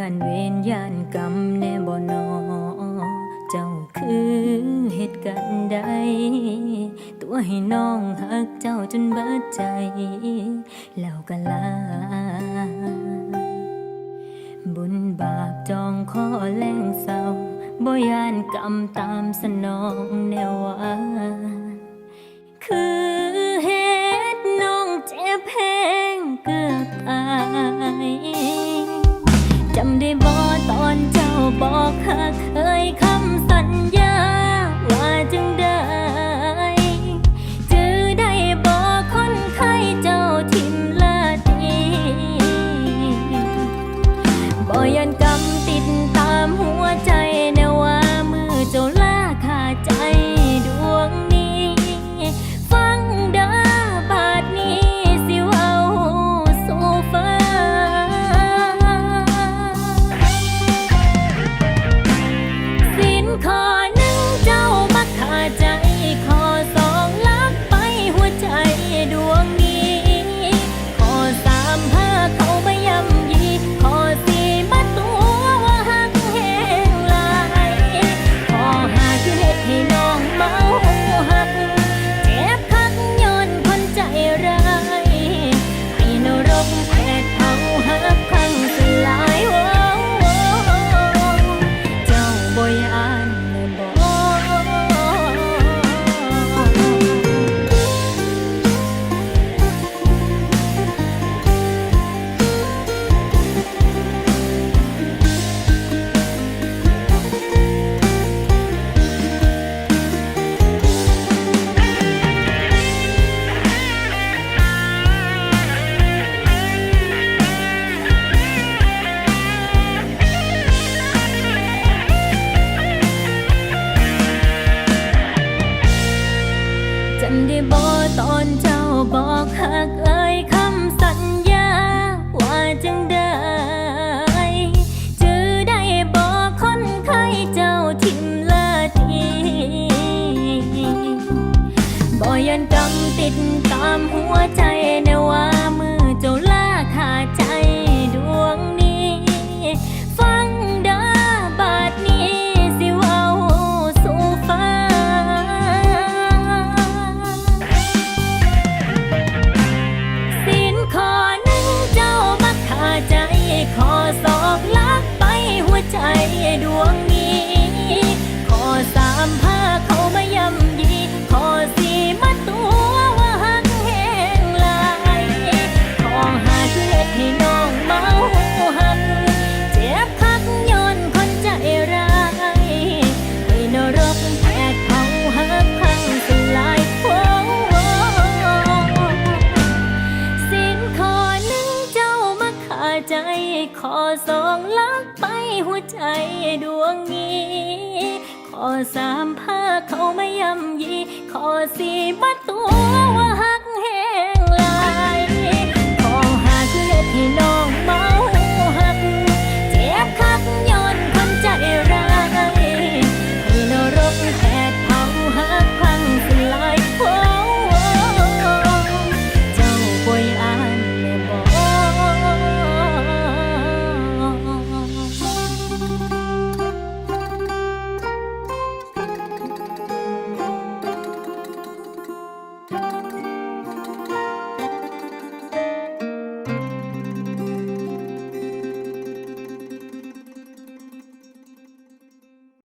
ย้านเวีย้านกรรมแน่บ่นอเจ้าคือเหตุกันใด ตัวให้น้องหักเจ้าจนเบิดใจ แล้วก็ลา บุญบาปจองข้อแรงเศร้าบ่ยานกรรมตามสนองแนวว่า ได้บ่ตอนเจ้าบอกหักเอ่ยคำสัญญา อกหักเอ่ยคำสัญญา ว่าจัได้จืได้บอกคนไข้เจ้าทิมลาทีบ่ยันกำติดตามหัวใจในวัน ดวงนี้ ขอสองลักไปหัวใจดวงนี้ ขอสามผ้าเขาไม่ยำยี ขอสี่มัดตัว